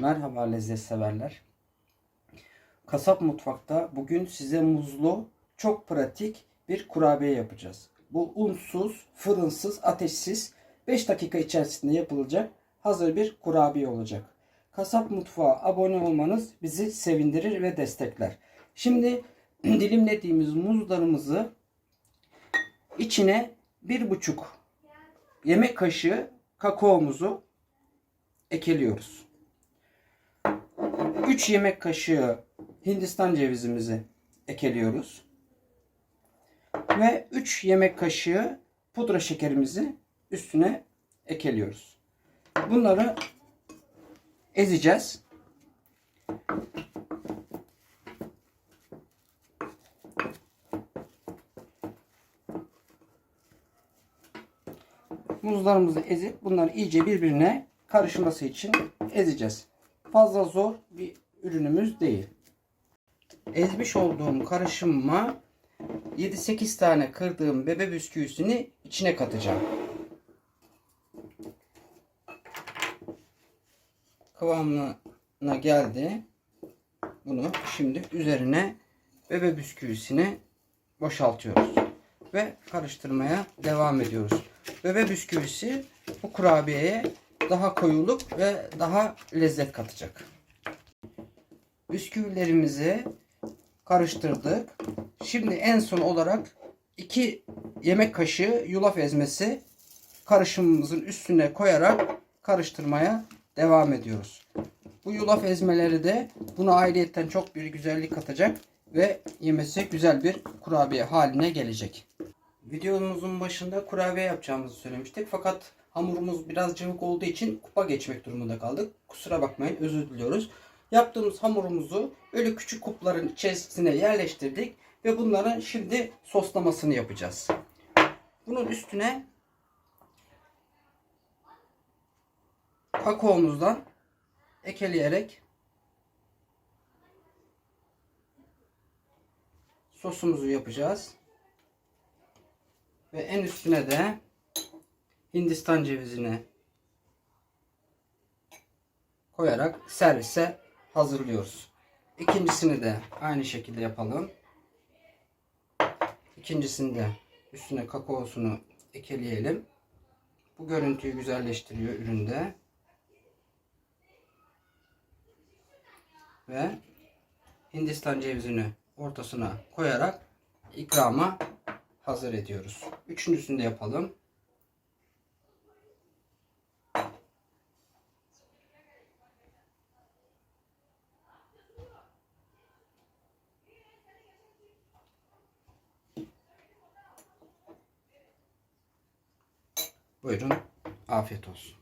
Merhaba lezzet severler. Kasap mutfakta bugün size muzlu, çok pratik bir kurabiye yapacağız. Bu unsuz, fırınsız, ateşsiz 5 dakika içerisinde yapılacak hazır bir kurabiye olacak. Kasap mutfağa abone olmanız bizi sevindirir ve destekler. Şimdi dilimlediğimiz muzlarımızı içine bir buçuk yemek kaşığı kakaomuzu ekeliyoruz. 3 yemek kaşığı Hindistan cevizimizi ekeliyoruz. Ve 3 yemek kaşığı pudra şekerimizi üstüne ekeliyoruz. Bunları ezeceğiz. Muzlarımızı ezip bunları iyice birbirine karışması için ezeceğiz. Fazla zor bir ürünümüz değil. Ezmiş olduğum karışımıma 7-8 tane kırdığım bebe bisküvisini içine katacağım. Kıvamına geldi. Bunu şimdi üzerine bebe bisküvisini boşaltıyoruz. Ve karıştırmaya devam ediyoruz. Bebe bisküvisi bu kurabiyeye daha koyuluk ve daha lezzet katacak. Bisküvilerimizi karıştırdık. Şimdi en son olarak 2 yemek kaşığı yulaf ezmesi karışımımızın üstüne koyarak karıştırmaya devam ediyoruz. Bu yulaf ezmeleri de buna ayrıyetten çok bir güzellik katacak ve yemesi güzel bir kurabiye haline gelecek. Videomuzun başında kurabiye yapacağımızı söylemiştik. Fakat hamurumuz biraz cıvık olduğu için kupa geçmek durumunda kaldık. Kusura bakmayın özür diliyoruz. Yaptığımız hamurumuzu öyle küçük kupların içerisine yerleştirdik ve bunların şimdi soslamasını yapacağız. Bunun üstüne kakaomuzdan ekeleyerek sosumuzu yapacağız. Ve en üstüne de Hindistan cevizini koyarak servise hazırlıyoruz. İkincisini de aynı şekilde yapalım. İkincisinde üstüne kakaosunu ekleyelim. Bu görüntüyü güzelleştiriyor üründe. Ve Hindistan cevizini ortasına koyarak ikrama hazır ediyoruz. Üçüncüsünü de yapalım. Buyurun. Afiyet olsun.